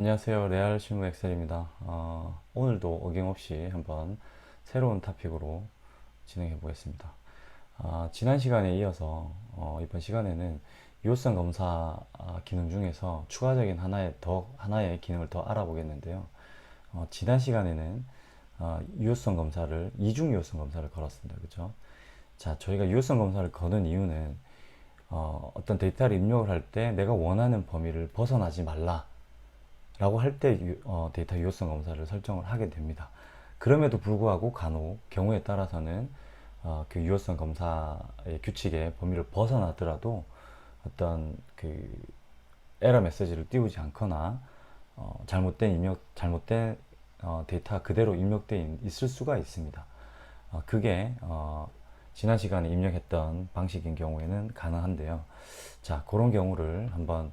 안녕하세요. 레알 실무 엑셀입니다. 어, 오늘도 어김없이 한번 새로운 토픽으로 진행해 보겠습니다. 아, 지난 시간에 이어서 어, 이번 시간에는 유효성 검사 아, 기능 중에서 추가적인 하나의 더 하나의 기능을 더 알아보겠는데요. 어, 지난 시간에는 어, 유효성 검사를 이중 유효성 검사를 걸었습니다. 그죠? 자, 저희가 유효성 검사를 거는 이유는 어, 어떤 데이터를 입력을 할 때 내가 원하는 범위를 벗어나지 말라. 라고 할때 어, 데이터 유효성 검사를 설정을 하게 됩니다. 그럼에도 불구하고 간혹 경우에 따라서는 어, 그 유효성 검사의 규칙의 범위를 벗어나더라도 어떤 그 에러 메시지를 띄우지 않거나 어, 잘못된 입력, 잘못된 어, 데이터 그대로 입력되어 있을 수가 있습니다. 어, 그게 어, 지난 시간에 입력했던 방식인 경우에는 가능한데요. 자, 그런 경우를 한번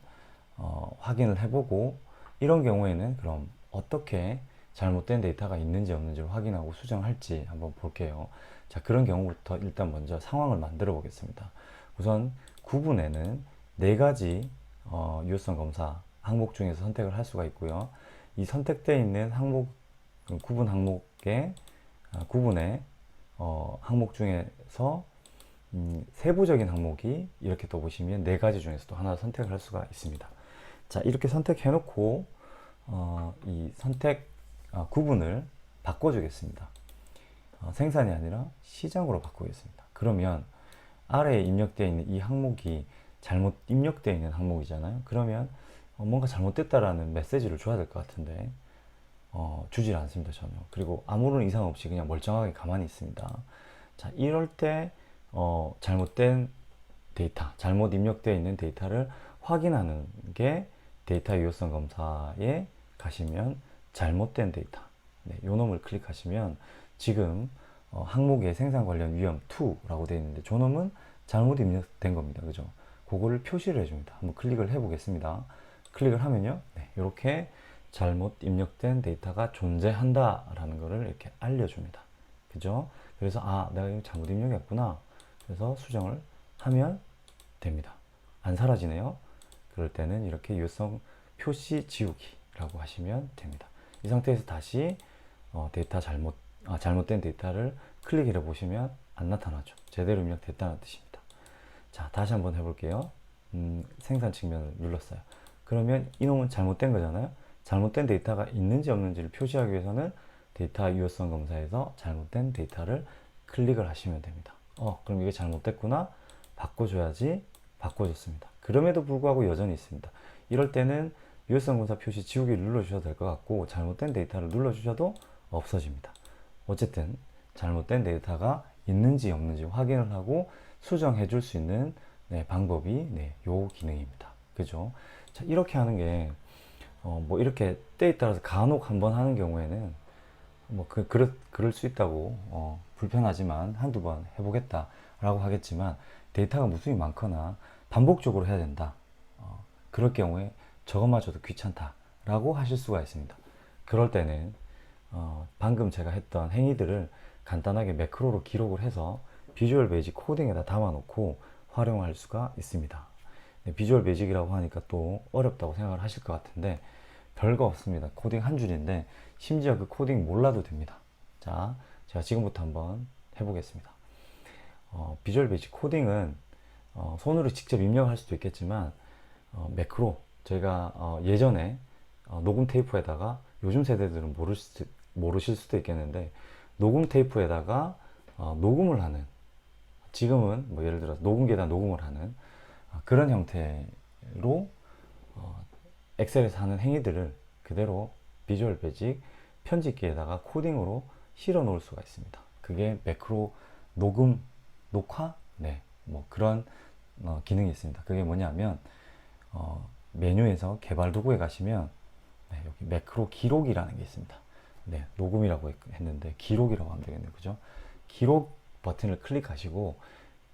어, 확인을 해보고 이런 경우에는 그럼 어떻게 잘못된 데이터가 있는지 없는지를 확인하고 수정할지 한번 볼게요. 자, 그런 경우부터 일단 먼저 상황을 만들어 보겠습니다. 우선 구분에는 네 가지 어, 유효성 검사 항목 중에서 선택을 할 수가 있고요. 이 선택되어 있는 항목 그 구분 항목의 아, 구분의 어, 항목 중에서 음, 세부적인 항목이 이렇게 또 보시면 네 가지 중에서도 하나 선택을 할 수가 있습니다. 자, 이렇게 선택해 놓고, 어, 이 선택 어, 구분을 바꿔 주겠습니다. 어, 생산이 아니라 시장으로 바꾸겠습니다. 그러면 아래에 입력되어 있는 이 항목이 잘못 입력되어 있는 항목이잖아요. 그러면 어, 뭔가 잘못됐다라는 메시지를 줘야 될 것 같은데, 어, 주질 않습니다, 전혀. 그리고 아무런 이상 없이 그냥 멀쩡하게 가만히 있습니다. 자, 이럴 때, 어, 잘못된 데이터, 잘못 입력되어 있는 데이터를 확인하는 게 데이터 유효성 검사에 가시면 잘못된 데이터, 네, 요 놈을 클릭하시면 지금 어, 항목에 생산 관련 위험 2라고 되어 있는데 저 놈은 잘못 입력된 겁니다. 그죠? 그거를 표시를 해줍니다. 한번 클릭을 해보겠습니다. 클릭을 하면요. 네, 이렇게 잘못 입력된 데이터가 존재한다라는 것을 이렇게 알려줍니다. 그죠? 그래서 아, 내가 이거 잘못 입력했구나. 그래서 수정을 하면 됩니다. 안 사라지네요. 그럴 때는 이렇게 유효성 표시 지우기라고 하시면 됩니다. 이 상태에서 다시 어, 데이터 잘못 아, 잘못된 데이터를 클릭해 보시면 안 나타나죠. 제대로 입력됐다는 뜻입니다. 자, 다시 한번 해볼게요. 음, 생산 측면을 눌렀어요. 그러면 이놈은 잘못된 거잖아요. 잘못된 데이터가 있는지 없는지를 표시하기 위해서는 데이터 유효성 검사에서 잘못된 데이터를 클릭을 하시면 됩니다. 어, 그럼 이게 잘못됐구나. 바꿔줘야지. 바꿔줬습니다. 그럼에도 불구하고 여전히 있습니다. 이럴 때는 유효성 검사 표시 지우기를 눌러주셔도 될 것 같고 잘못된 데이터를 눌러주셔도 없어집니다. 어쨌든 잘못된 데이터가 있는지 없는지 확인을 하고 수정해 줄 수 있는 네, 방법이 네, 요 기능입니다. 그죠? 자, 이렇게 하는 게, 어, 뭐, 이렇게 때에 따라서 간혹 한번 하는 경우에는, 뭐, 그, 그럴, 그럴 수 있다고, 어, 불편하지만 한두 번 해보겠다라고 하겠지만, 데이터가 무수히 많거나, 반복적으로 해야 된다. 어, 그럴 경우에 저것마저도 귀찮다라고 하실 수가 있습니다. 그럴 때는, 어, 방금 제가 했던 행위들을 간단하게 매크로로 기록을 해서 비주얼 베이직 코딩에다 담아놓고 활용할 수가 있습니다. 네, 비주얼 베이직이라고 하니까 또 어렵다고 생각을 하실 것 같은데 별거 없습니다. 코딩 한 줄인데 심지어 그 코딩 몰라도 됩니다. 자, 제가 지금부터 한번 해보겠습니다. 어, 비주얼 베이직 코딩은 어, 손으로 직접 입력할 수도 있겠지만 어, 매크로 저희가 어, 예전에 어, 녹음 테이프에다가 요즘 세대들은 모르 모르실 수도 있겠는데 녹음 테이프에다가 어, 녹음을 하는 지금은 뭐 예를 들어서 녹음기에다 녹음을 하는 어, 그런 형태로 어, 엑셀에서 하는 행위들을 그대로 비주얼 베이직 편집기에다가 코딩으로 실어 놓을 수가 있습니다. 그게 매크로 녹음, 녹화, 네, 뭐 그런 어, 기능이 있습니다. 그게 뭐냐면 어, 메뉴에서 개발 도구에 가시면 네, 여기 매크로 기록이라는 게 있습니다. 네, 녹음이라고 했- 했는데 기록이라고 하면 되겠네요. 그죠? 기록 버튼을 클릭하시고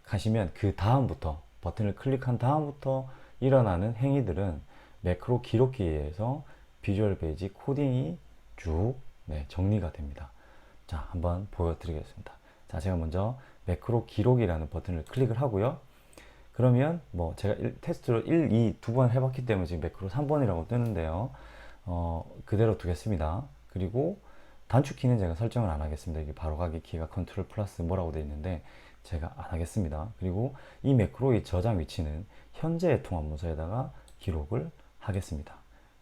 가시면 그 다음부터 버튼을 클릭한 다음부터 일어나는 행위들은 매크로 기록기에서 비주얼 베이직 코딩이 쭉 네, 정리가 됩니다. 자, 한번 보여드리겠습니다. 자, 제가 먼저 매크로 기록이라는 버튼을 클릭을 하고요. 그러면 뭐 제가 일- 테스트로 1, 2 두 번 해봤기 때문에 지금 매크로 3번이라고 뜨는데요. 어, 그대로 두겠습니다. 그리고 단축키는 제가 설정을 안 하겠습니다. 이게 바로 가기 키가 컨트롤 플러스 뭐라고 되어 있는데 제가 안 하겠습니다. 그리고 이 매크로의 저장 위치는 현재의 통합 문서에다가 기록을 하겠습니다.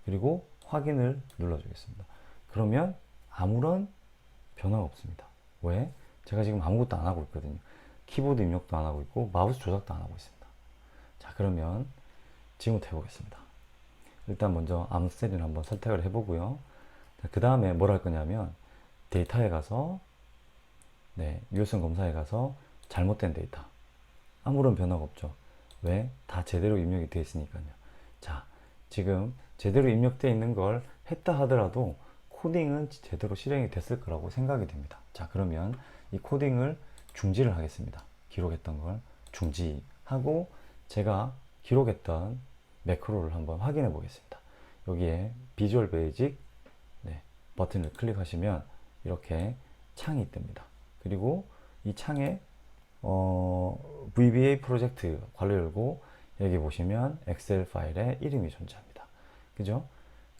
그리고 확인을 눌러주겠습니다. 그러면 아무런 변화가 없습니다. 왜? 제가 지금 아무것도 안 하고 있거든요. 키보드 입력도 안 하고 있고 마우스 조작도 안 하고 있습니다. 자 그러면 지금부터 해보겠습니다. 일단 먼저 암스테리를 한번 선택을 해보고요. 그 다음에 뭘 할 거냐면 데이터에 가서 네, 유효성 검사에 가서 잘못된 데이터 아무런 변화가 없죠. 왜? 다 제대로 입력이 되어 있으니까요. 자, 지금 제대로 입력되어 있는 걸 했다 하더라도 코딩은 제대로 실행이 됐을 거라고 생각이 됩니다. 자, 그러면 이 코딩을 중지를 하겠습니다. 기록했던 걸 중지하고 제가 기록했던 매크로를 한번 확인해 보겠습니다. 여기에 비주얼 베이직 네, 버튼을 클릭하시면 이렇게 창이 뜹니다. 그리고 이 창에 어, VBA 프로젝트 괄호 열고 여기 보시면 엑셀 파일에 이름이 존재합니다. 그죠?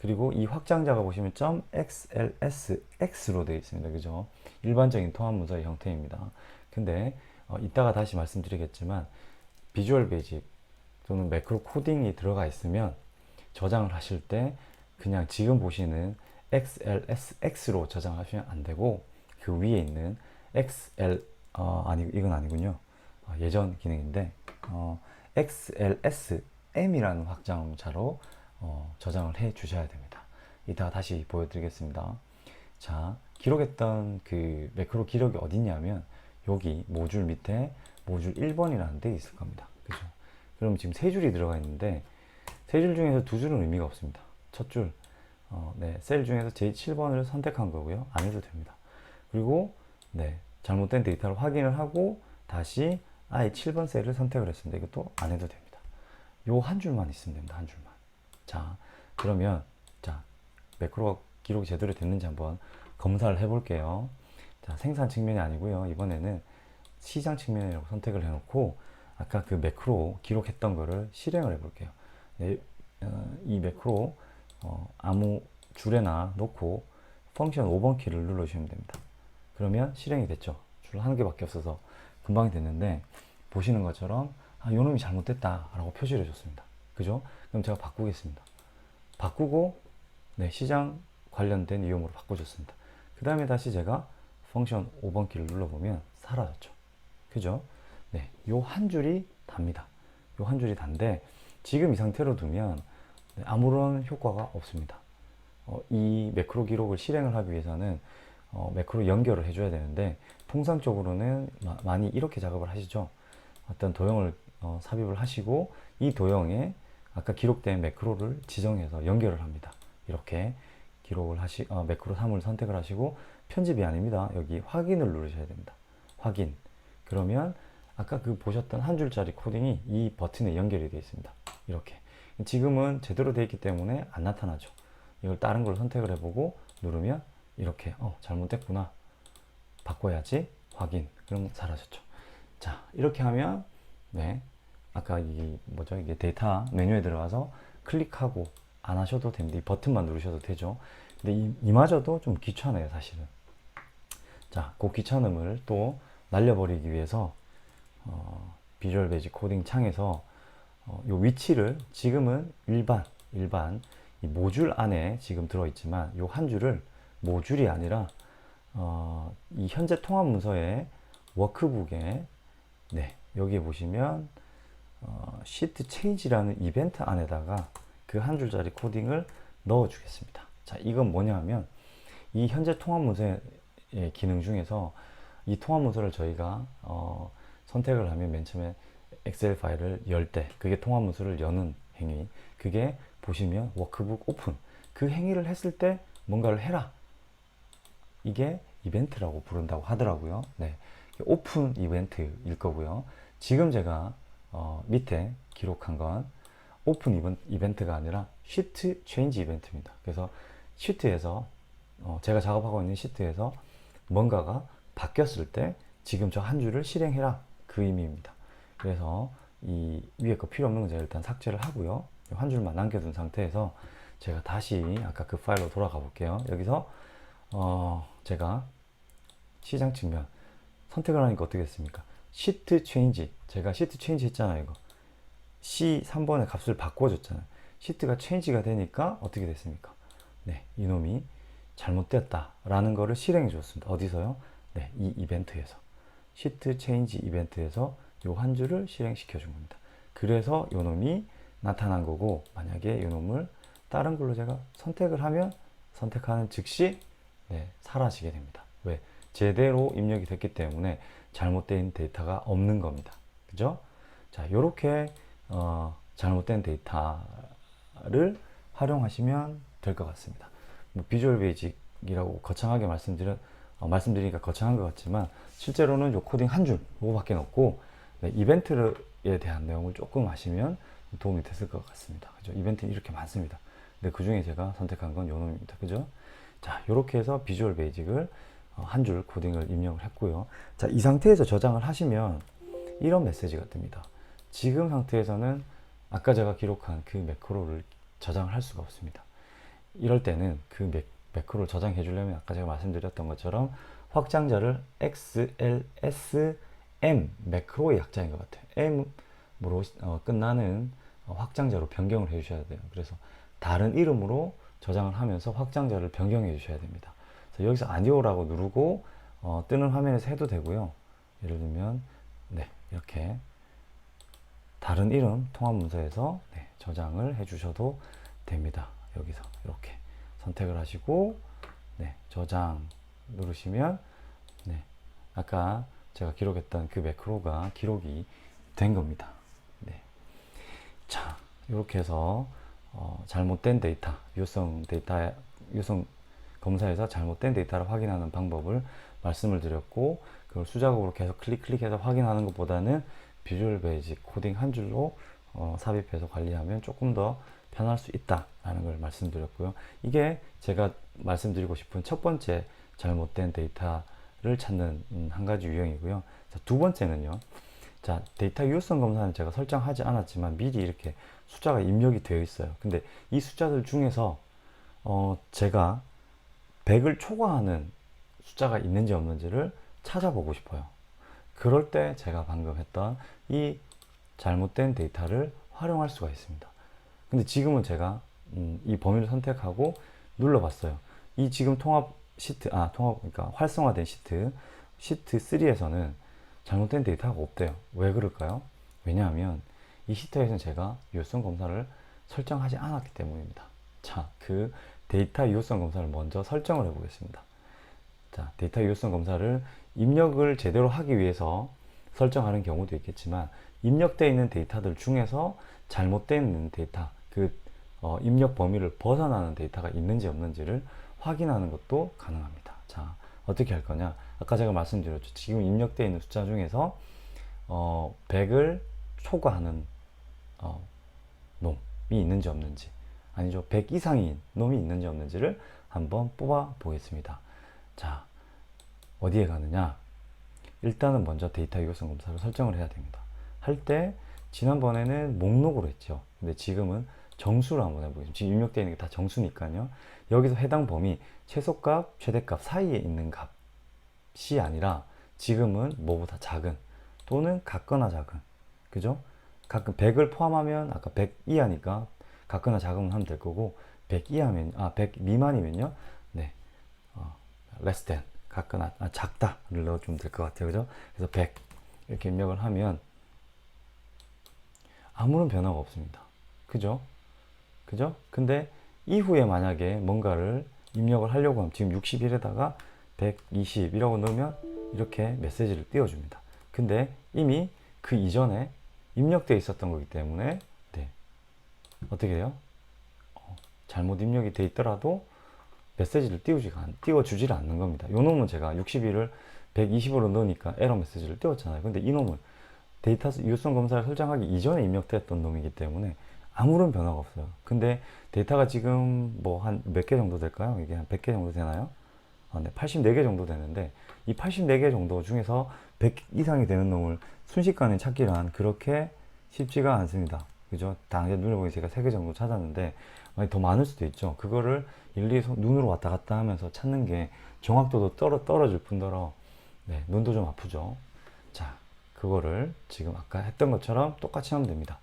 그리고 이 확장자가 보시면 .xlsx로 되어 있습니다. 그죠? 일반적인 통합 문서의 형태입니다. 근데 어, 이따가 다시 말씀드리겠지만 비주얼 베이직 또는 매크로 코딩이 들어가 있으면 저장을 하실 때 그냥 지금 보시는 XLSX로 저장하시면 안 되고 그 위에 있는 XL 어, 아니 이건 아니군요. 어, 예전 기능인데 어, XLSM이라는 확장자로 어, 저장을 해 주셔야 됩니다. 이따가 다시 보여드리겠습니다. 자, 기록했던 그 매크로 기록이 어딨냐면 여기 모듈 밑에 모듈 1번이라는 데 있을 겁니다. 그죠? 그럼 지금 세 줄이 들어가 있는데 세 줄 중에서 두 줄은 의미가 없습니다. 첫 줄, 어, 네, 셀 중에서 제7번을 선택한 거고요. 안 해도 됩니다. 그리고 네, 잘못된 데이터를 확인을 하고 다시 아예 7번 셀을 선택을 했습니다. 이것도 안 해도 됩니다. 요 한 줄만 있으면 됩니다. 한 줄만. 자, 그러면 자, 매크로가 기록이 제대로 됐는지 한번 검사를 해볼게요. 자, 생산 측면이 아니고요. 이번에는 시장 측면이라고 선택을 해놓고 아까 그 매크로 기록했던 거를 실행을 해볼게요. 네, 어, 이 매크로 어, 아무 줄에나 놓고 펑션 5번 키를 눌러주시면 됩니다. 그러면 실행이 됐죠. 줄 한 개밖에 없어서 금방 됐는데 보시는 것처럼 아, 요 놈이 잘못됐다 라고 표시를 해줬습니다. 그죠? 그럼 제가 바꾸겠습니다. 바꾸고 네, 시장 관련된 이용으로 바꿔줬습니다. 그 다음에 다시 제가 펑션 5번 키를 눌러보면 사라졌죠. 그죠? 네, 요 한 줄이 답니다. 요 한 줄이 단데 지금 이 상태로 두면 네, 아무런 효과가 없습니다. 어, 이 매크로 기록을 실행을 하기 위해서는 어, 매크로 연결을 해줘야 되는데 통상적으로는 마- 많이 이렇게 작업을 하시죠. 어떤 도형을 어, 삽입을 하시고 이 도형에 아까 기록된 매크로를 지정해서 연결을 합니다. 이렇게 기록을 하시 어, 매크로 3을 선택을 하시고 편집이 아닙니다. 여기 확인을 누르셔야 됩니다. 확인. 그러면 아까 그 보셨던 한 줄짜리 코딩이 이 버튼에 연결이 되어 있습니다. 이렇게. 지금은 제대로 되어 있기 때문에 안 나타나죠. 이걸 다른 걸 선택을 해보고 누르면 이렇게 어 잘못됐구나 바꿔야지 확인 그럼 사라졌죠 자 이렇게 하면 네 아까 이 뭐죠? 이게 데이터 메뉴에 들어가서 클릭하고 안 하셔도 됩니다. 이 버튼만 누르셔도 되죠. 근데 이, 이마저도 좀 귀찮아요 사실은. 자 그 귀찮음을 또 날려버리기 위해서 어, 비주얼 베이직 코딩 창에서 어, 요 위치를 지금은 일반 일반 이 모듈 안에 지금 들어있지만 요 한 줄을 모듈이 아니라 어, 이 현재 통합 문서의 워크북에 네 여기에 보시면 어, 시트 체인지라는 이벤트 안에다가 그 한 줄짜리 코딩을 넣어 주겠습니다. 자 이건 뭐냐 하면 이 현재 통합 문서의 기능 중에서 이 통합 문서를 저희가 어, 선택을 하면 맨 처음에 엑셀 파일을 열 때 그게 통합 문서를 여는 행위. 그게 보시면 워크북 오픈. 그 행위를 했을 때 뭔가를 해라. 이게 이벤트라고 부른다고 하더라고요. 네. 오픈 이벤트일 거고요. 지금 제가 어, 밑에 기록한 건 오픈 이벤, 이벤트가 아니라 시트 체인지 이벤트입니다 그래서 시트에서 어, 제가 작업하고 있는 시트에서 뭔가가 바뀌었을 때 지금 저 한 줄을 실행해라 그 의미입니다 그래서 이 위에 거 필요 없는 거 제가 일단 삭제를 하고요 한 줄만 남겨둔 상태에서 제가 다시 아까 그 파일로 돌아가 볼게요. 여기서 어, 제가 시장 측면 선택을 하니까 어떻게 됐습니까? 시트 체인지 제가 시트 체인지 했잖아요 이거 C 3번의 값을 바꿔줬잖아요 시트가 체인지가 되니까 어떻게 됐습니까? 네 이놈이 잘못됐다 라는 거를 실행해 줬습니다 어디서요? 네 이 이벤트에서 시트 체인지 이벤트에서 요 한 줄을 실행시켜 준 겁니다 그래서 요 놈이 나타난 거고 만약에 요 놈을 다른 걸로 제가 선택을 하면 선택하는 즉시 네, 사라지게 됩니다. 왜? 제대로 입력이 됐기 때문에 잘못된 데이터가 없는 겁니다. 그죠? 자, 요렇게 어, 잘못된 데이터를 활용하시면 될 것 같습니다. 뭐 비주얼 베이직이라고 거창하게 말씀드려 어, 말씀드리니까 거창한 것 같지만 실제로는 요 코딩 한 줄 요거밖에 없고 네, 이벤트에 대한 내용을 조금 아시면 도움이 됐을 것 같습니다. 그죠? 이벤트는 이렇게 많습니다. 근데 그 중에 제가 선택한 건 요 놈입니다. 그죠? 자, 이렇게 해서 비주얼 베이직을 어, 한 줄 코딩을 입력을 했고요. 자, 이 상태에서 저장을 하시면 이런 메시지가 뜹니다. 지금 상태에서는 아까 제가 기록한 그 매크로를 저장을 할 수가 없습니다. 이럴 때는 그 매, 매크로를 저장해 주려면 아까 제가 말씀드렸던 것처럼 확장자를 XLSM 매크로의 약자인 것 같아요. M으로 어, 끝나는 어, 확장자로 변경을 해 주셔야 돼요. 그래서 다른 이름으로 저장을 하면서 확장자를 변경해 주셔야 됩니다. 여기서 아니오라고 누르고 어, 뜨는 화면에서 해도 되고요. 예를 들면 네 이렇게 다른 이름 통합 문서에서 네, 저장을 해 주셔도 됩니다. 여기서 이렇게 선택을 하시고 네, 저장 누르시면 네, 아까 제가 기록했던 그 매크로가 기록이 된 겁니다. 네. 자, 이렇게 해서 어, 잘못된 데이터, 유성 데이터, 유성 검사에서 잘못된 데이터를 확인하는 방법을 말씀을 드렸고, 그걸 수작업으로 계속 클릭 클릭해서 확인하는 것보다는 비주얼 베이직 코딩 한 줄로 어, 삽입해서 관리하면 조금 더 편할 수 있다라는 걸 말씀드렸고요. 이게 제가 말씀드리고 싶은 첫 번째 잘못된 데이터를 찾는 음, 한 가지 유형이고요. 자, 두 번째는요. 자, 데이터 유효성 검사는 제가 설정하지 않았지만 미리 이렇게 숫자가 입력이 되어 있어요. 근데 이 숫자들 중에서 어, 제가 100을 초과하는 숫자가 있는지 없는지를 찾아보고 싶어요. 그럴 때 제가 방금 했던 이 잘못된 데이터를 활용할 수가 있습니다. 근데 지금은 제가 음, 이 범위를 선택하고 눌러봤어요. 이 지금 통합 시트, 아, 통합, 그러니까 활성화된 시트, 시트 3에서는 잘못된 데이터가 없대요. 왜 그럴까요? 왜냐하면 이 시트에서는 제가 유효성 검사를 설정하지 않았기 때문입니다. 자, 그 데이터 유효성 검사를 먼저 설정을 해 보겠습니다. 자, 데이터 유효성 검사를 입력을 제대로 하기 위해서 설정하는 경우도 있겠지만 입력되어 있는 데이터들 중에서 있는 데이터, 그 어, 입력 범위를 벗어나는 데이터가 있는지 없는지를 확인하는 것도 가능합니다. 자, 어떻게 할 거냐? 아까 제가 말씀드렸죠. 지금 입력되어 있는 숫자 중에서 어, 100을 초과하는 어, 놈이 있는지 없는지 아니죠. 100 이상인 놈이 있는지 없는지를 한번 뽑아 보겠습니다. 자, 어디에 가느냐? 일단은 먼저 데이터 유효성 검사를 설정을 해야 됩니다. 할 때 지난번에는 목록으로 했죠. 근데 지금은 정수로 한번 해보겠습니다. 지금 입력되어 있는 게 다 정수니까요. 여기서 해당 범위 최소값, 최대값 사이에 있는 값이 아니라 지금은 뭐보다 작은 또는 같거나 작은 그죠? 가끔 100을 포함하면 아까 100 이하니까 같거나 작으면 하면 될 거고 100 이하면 아 100 미만이면요 네 어, less than 같거나 아, 작다를 넣어주면 될 것 같아요 그죠? 그래서 100 이렇게 입력을 하면 아무런 변화가 없습니다 그죠? 그죠? 근데 이후에 만약에 뭔가를 입력을 하려고 하면 지금 61에다가 120이라고 넣으면 이렇게 메시지를 띄워줍니다. 근데 이미 그 이전에 입력되어 있었던 거기 때문에 네. 어떻게 돼요? 어, 잘못 입력이 돼 있더라도 메시지를 띄우지가 않, 띄워주지를 않는 겁니다. 요 놈은 제가 61을 120으로 넣으니까 에러 메시지를 띄웠잖아요. 근데 이 놈은 데이터 유효성 검사를 설정하기 이전에 입력됐던 놈이기 때문에 아무런 변화가 없어요. 근데 데이터가 지금 뭐 한 몇 개 정도 될까요? 이게 한 100개 정도 되나요? 아, 네, 84개 정도 되는데 이 84개 정도 중에서 100 이상이 되는 놈을 순식간에 찾기란 그렇게 쉽지가 않습니다. 그죠? 당장 눈에 보니 제가 3개 정도 찾았는데 많이 더 많을 수도 있죠. 그거를 일일이 손- 눈으로 왔다 갔다 하면서 찾는 게 정확도도 떨어, 떨어질 뿐더러 네, 눈도 좀 아프죠. 자, 그거를 지금 아까 했던 것처럼 똑같이 하면 됩니다.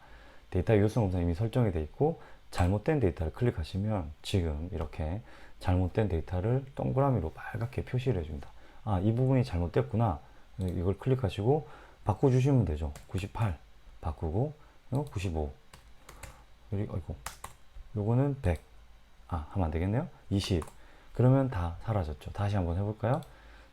데이터 유효성 검사 이미 설정이 돼 있고 잘못된 데이터를 클릭하시면 지금 이렇게 잘못된 데이터를 동그라미로 빨갛게 표시를 해줍니다. 아, 이 부분이 잘못됐구나. 이걸 클릭하시고 바꿔주시면 되죠. 98 바꾸고 이거 95 그리고 아이고 요거는 100 아, 하면 안 되겠네요. 20 그러면 다 사라졌죠. 다시 한번 해 볼까요?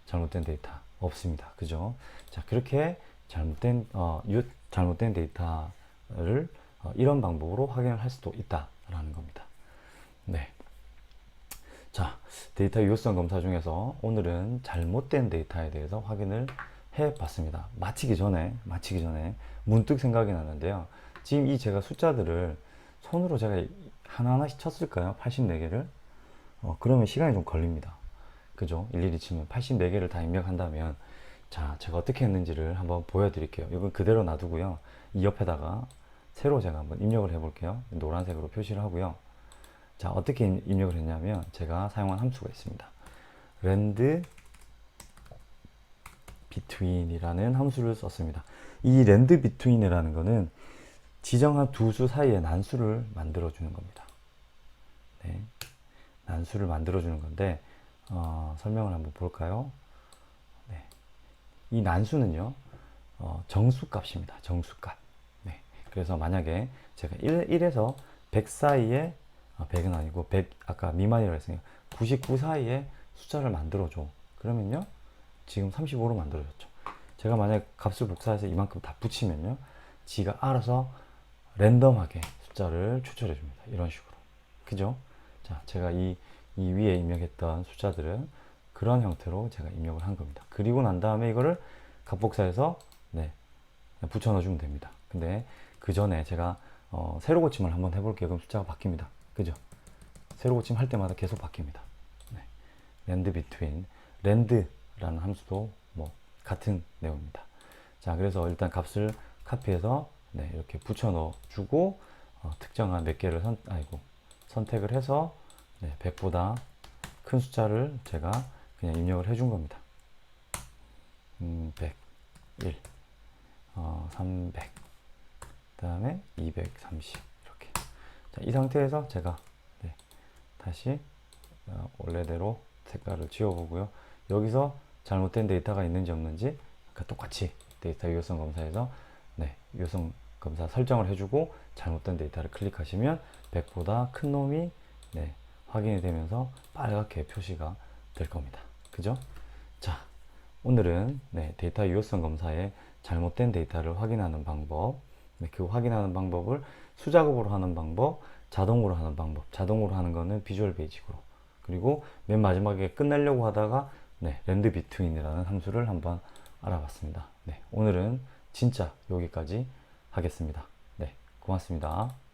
잘못된 데이터 없습니다. 그죠? 자, 그렇게 잘못된 어, 유, 잘못된 데이터를 어, 이런 방법으로 확인을 할 수도 있다라는 겁니다. 네. 자, 데이터 유효성 검사 중에서 오늘은 잘못된 데이터에 대해서 확인을 해 봤습니다. 마치기 전에, 마치기 전에 문득 생각이 나는데요. 지금 이 제가 숫자들을 손으로 제가 하나하나씩 쳤을까요? 84개를? 어, 그러면 시간이 좀 걸립니다. 그죠? 일일이 치면 84개를 다 입력한다면 자, 제가 어떻게 했는지를 한번 보여드릴게요. 이건 그대로 놔두고요. 이 옆에다가 새로 제가 한번 입력을 해볼게요. 노란색으로 표시를 하고요. 자, 어떻게 입- 입력을 했냐면 제가 사용한 함수가 있습니다. rand between이라는 함수를 썼습니다. 이 rand between이라는 거는 지정한 두 수 사이의 난수를 만들어 주는 겁니다. 네. 난수를 만들어 주는 건데 어, 설명을 한번 볼까요? 네. 이 난수는요, 어, 정수값입니다. 정수값. 네. 그래서 만약에 제가 1, 1에서 100 사이에, 아, 100은 아니고, 100, 아까 미만이라고 했으니까 99 사이에 숫자를 만들어 줘. 그러면요, 지금 35로 만들어졌죠. 제가 만약 값을 복사해서 이만큼 다 붙이면요, 지가 알아서 랜덤하게 숫자를 추출해 줍니다. 이런 식으로. 그죠? 자, 제가 이, 이 위에 입력했던 숫자들은 그런 형태로 제가 입력을 한 겁니다. 그리고 난 다음에 이거를 값복사해서 네, 붙여 넣어주면 됩니다. 근데 그 전에 제가 어, 세로 고침을 한번 해볼게요. 그럼 숫자가 바뀝니다. 그죠? 세로 고침 할 때마다 계속 바뀝니다. 네. 랜드 비트윈 랜드라는 함수도 뭐 같은 내용입니다. 자, 그래서 일단 값을 카피해서 네, 이렇게 붙여 넣어주고 어, 특정한 몇 개를 선, 아이고, 선택을 해서 네, 100보다 큰 숫자를 제가 그냥 입력을 해준 겁니다. 음, 101, 어, 300, 그 다음에 230 이렇게. 자, 이 상태에서 제가 네, 다시 어, 원래대로 색깔을 지워보고요. 여기서 잘못된 데이터가 있는지 없는지 아까 똑같이 데이터 유효성 검사에서 네, 유효성 검사 설정을 해주고 잘못된 데이터를 클릭하시면 100보다 큰 놈이 네, 확인이 되면서 빨갛게 표시가 될 겁니다. 그죠? 자, 오늘은 네, 데이터 유효성 검사에 잘못된 데이터를 확인하는 방법, 네, 그 확인하는 방법을 수작업으로 하는 방법, 자동으로 하는 방법. 자동으로 하는 거는 비주얼 베이직으로. 그리고 맨 마지막에 끝내려고 하다가 네, 랜드 비트윈이라는 함수를 한번 알아봤습니다. 네, 오늘은 진짜 여기까지 하겠습니다. 네, 고맙습니다.